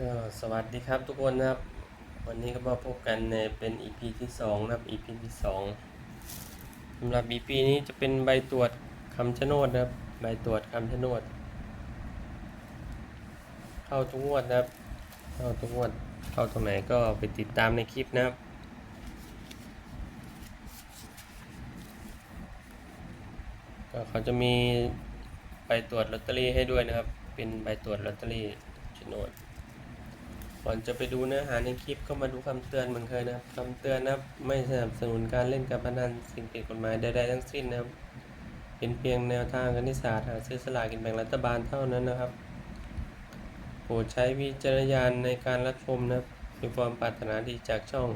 ก็สวัสดีครับทุกคนนะครับ วันนี้ก็มาพบกันในเป็น EP ที่สองนะครับ EP ที่สองสำหรับ EP นี้จะเป็นใบตรวจคำชะโนดนะครับ ใบตรวจคำชะโนด เข้าทุกงวดนะครับ เข้าทุกงวด เข้าตรงไหนก็ไปติดตามในคลิปนะครับก็เขาจะมีใบตรวจลอตเตอรี่ให้ด้วยนะครับ เป็นใบตรวจลอตเตอรี่โนด ก่อนจะไปดูเนื้อหาในคลิปก็มาดูคำเตือนเหมือนเคยนะครับคำเตือนนะครับไม่สนับสนุนการเล่นการพนันสิ่งผิดกฎหมายใดๆทั้งสิ้นนะครับ เป็นเพียงแนวทางคณิตศาสตร์หาซื้อสลากกินแบ่งรัฐบาลเท่านั้นนะครับโปรดใช้วิจารณญาณในการรับชมนะครับมีความปรารถนาดีจากช่อง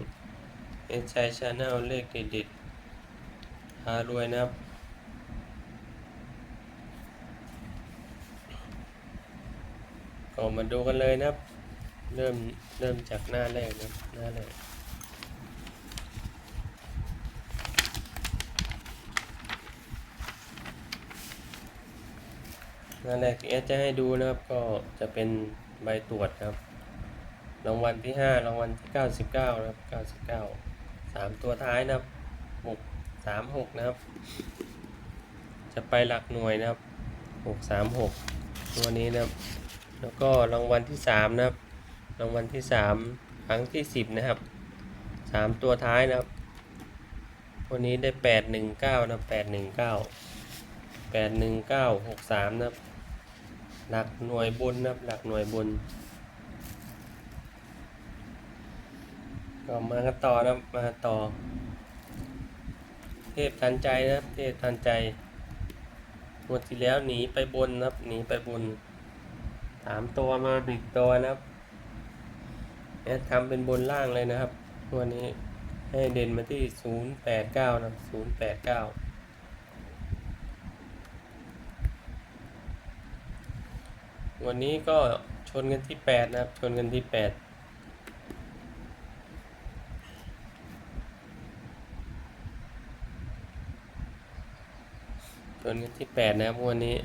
เอ็นชัยชาแนลเลขเด็ดๆหารวยนะครับก็มาดูกันเลยนะครับ เริ่มเริ่มจากหน้าแรกนะหน้าแรกหน้าแรกเอสจะให้ดูนะครับก็จะเป็นใบตรวจครับรางวัลที่ห้ารางวัลที่เก้าสิบเก้านะครับเก้าสิบเก้าสามตัวท้ายนะครับหกสามหกนะครับ จะไปหลักหน่วยนะครับหกสามหกตัวนี้นะครับ แล้วก็รางวัลที่สามนะครับ รางวัลที่สามครั้งที่สิบนะครับสามตัวท้ายนะครับ วันนี้ได้แปดหนึ่งเก้านะแปดหนึ่งเก้าแปดหนึ่งเก้าหกสามนะครับ หลักหน่วยบนนะครับหลักหน่วยบน ก็มากันต่อนะมาต่อ เทพทันใจนะครับ เทพทันใจงวดที่แล้วหนีไปบนนะครับหนีไปบนสามตัวมาหนึ่งตัวนะครับ แอดทำเป็นบนล่างเลยนะครับ วันนี้ให้เด่นมาที่ศูนย์แปดเก้านะครับศูนย์แปดเก้าวันนี้ก็ชนกันที่แปดนะครับ ชนกันที่แปดชนกันที่แปดนะครับวันนี้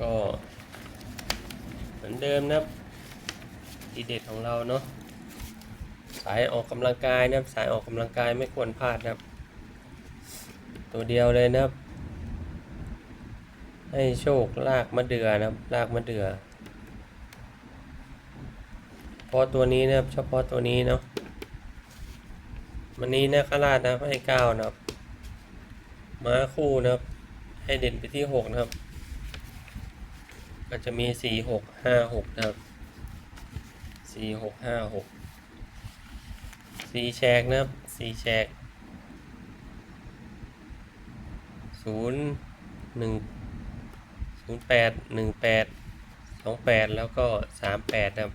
ก็เหมือนเดิมนะครับทีเด็ดของเราเนาะสายออกกำลังกายนะครับ สายออกกำลังกายไม่ควรพลาดนะครับ ตัวเดียวเลยนะครับ ให้โชคลากมะเดือนะครับลากมะเดือเพราะตัวนี้นะครับเฉพาะตัวนี้เนาะมันนี้นะคราชนะให้เก้านะครับ ม้าคู่นะครับ ให้เด่นไปที่หกนะครับ ก็จะมีสี่หกห้าหกนะครับสี่หกห้าหกสี่แฉกนะครับสี่แฉกศูนย์หนึ่งศูนย์แปดหนึ่งแปดสองแปดแล้วก็สามแปดนะครับ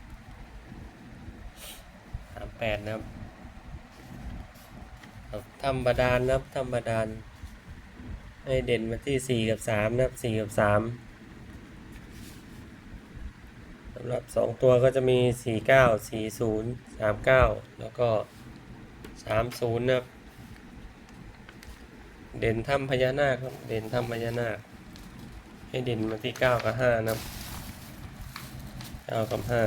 สามแปดนะครับธรรมดานนะครับธรรมดานให้เด่นมาที่สี่กับสามนะครับสี่กับสามำหรับสองตัวก็จะมีสี่เก้าสี่ศูนย์สามเก้าแล้วก็สามศูนย์นะครับ เด่นถ้ำพญานาคครับ เด่นถ้ำพญานาค ให้เด่นมาที่เก้ากับห้านะครับเก้ากับห้า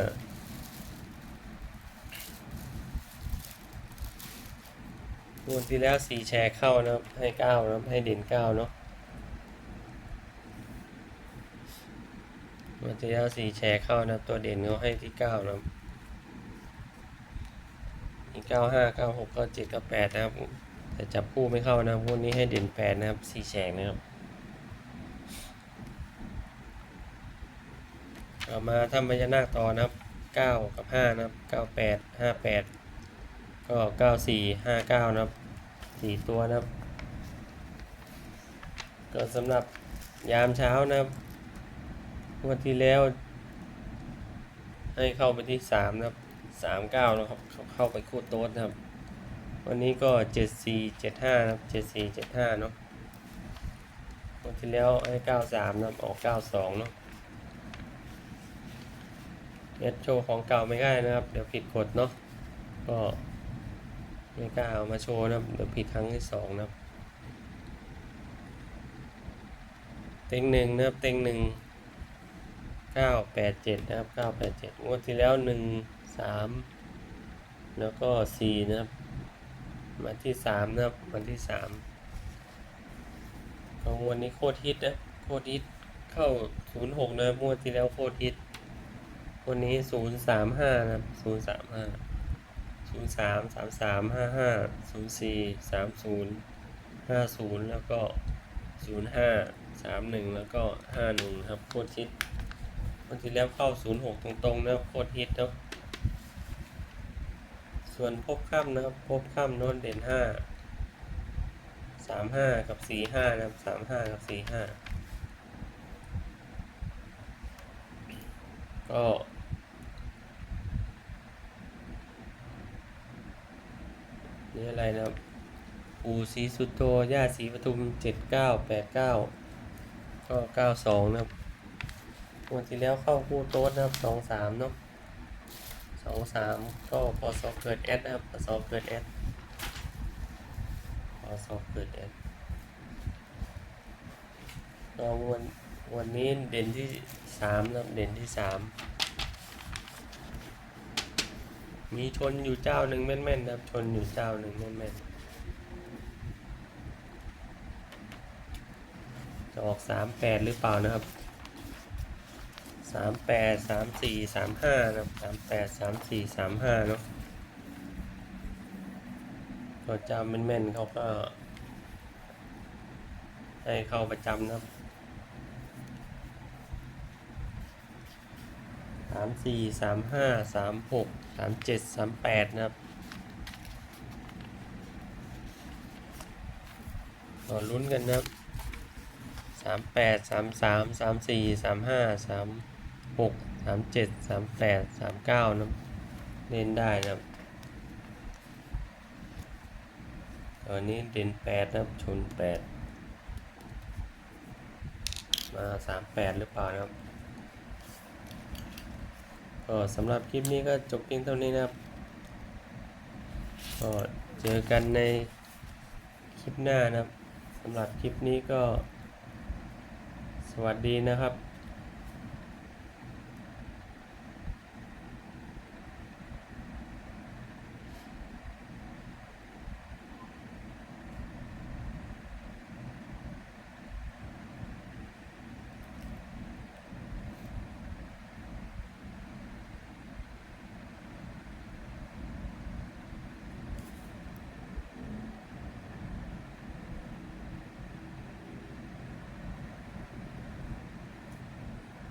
งวดที่แล้วสี่แชร์เข้านะครับให้เก้านะครับให้เด่นเก้าเนาะ มันจะยาสี่แชร์เข้านะครับตัวเด่นเขาให้ที่เก้านะครับมีเก้าห้าเก้าหกเก้าเจ็ดเก้าแปดนะครับ แต่จับคู่ไม่เข้านะครับพวกนี้ให้เด่นแปดนะครับสี่แฉกนะครับเอามาทำพญานาคต่อนะครับเก้ากับห้านะครับเก้าแปดห้าแปดก็เก้าสี่ห้าเก้านะครับสี่ตัวนะครับก็สำหรับยามเช้านะครับ วดที่แล้ว ให้เข้าไปที่สามนะครับสามเก้านะครับ เข้าไปคู่โต๊ดนะครับ วันนี้ก็เจ็ดสี่เจ็ดห้านะครับเจ็ดสี่เจ็ดห้าเนาะงวดที่แล้วให้เก้าสามนะครับออกเก้าสองเนาะเน็ตโชว์ของเก่าไม่ได้นะครับ เดี๋ยวผิดกฎเนาะก็ไม่กล้าเอามาโชว์นะครับเดี๋ยวผิดครั้งที่สองนะครับ เต็งหนึ่งนะครับเต็งหนึ่ง ก้าแปดเจ็ดนะครับเก้าแปดเจ็ดงวดที่แล้วหนึ่งสามแล้วก็สี่นะครับมาที่สามนะครับวันที่สามของวันนี้โคตรฮิตนะโคตรฮิตเข้าศูนย์หกนะครับงวดที่แล้วโคตรฮิตวันนี้ศูนย์สามห้านะครับศูนย์สามห้าศูนย์สามสามสามห้าห้าศูนย์สี่สามศูนย์ห้าศูนย์แล้วก็ศูนย์ห้าสามหนึ่งแล้วก็ห้าหนึ่งครับโคตรฮิต วันที่แล้วเข้าศูนย์หกตรงๆนะโคตรฮิตเนาะส่วนพบค่ำนะครับพบค่ำโน้นเด่นห้าสามห้ากับสี่ห้านะครับสามห้ากับสี่ห้าก็นี่อะไรนะครับปูสีสุดโตย่าสีปทุมเจ็ดเก้าแปดเก้าก็เก้าสองนะครับ งวันที่แล้วเข้าคู่โต๊ดนะครับสองสามเนาะสองสามก็พอสอบเกิดแอดนะครับพอสอบเกิดแอดพอสอบเกิดแอดก็วันวันนี้เด่นที่สามนะครับเด่นที่สามมีชนอยู่เจ้าหนึ่งแม่นๆนะครับชนอยู่เจ้าหนึ่งแม่นๆจะออกสามแปดหรือเปล่านะครับ สามแปดสามสี่สามห้านะครับสามแปดสามสี่สามห้าเนาะก็จำแม่นๆเขาก็ ให้เข้าประจำนะครับสามสี่สามห้าสามหกสามเจ็ดสามแปดนะครับก็ลุ้นกันนะครับสามแปดสามสามสามสี่สามห้าสาม หกสามเจ็ดสามแปดสามเก้านะเล่นได้นะครับตอนนี้เด่นแปดนะครับชนแปดมาสามแปดหรือเปล่านะครับก็สำหรับคลิปนี้ก็จบเพียงเท่านี้นะครับก็เจอกันในคลิปหน้านะครับสำหรับคลิปนี้ก็สวัสดีนะครับ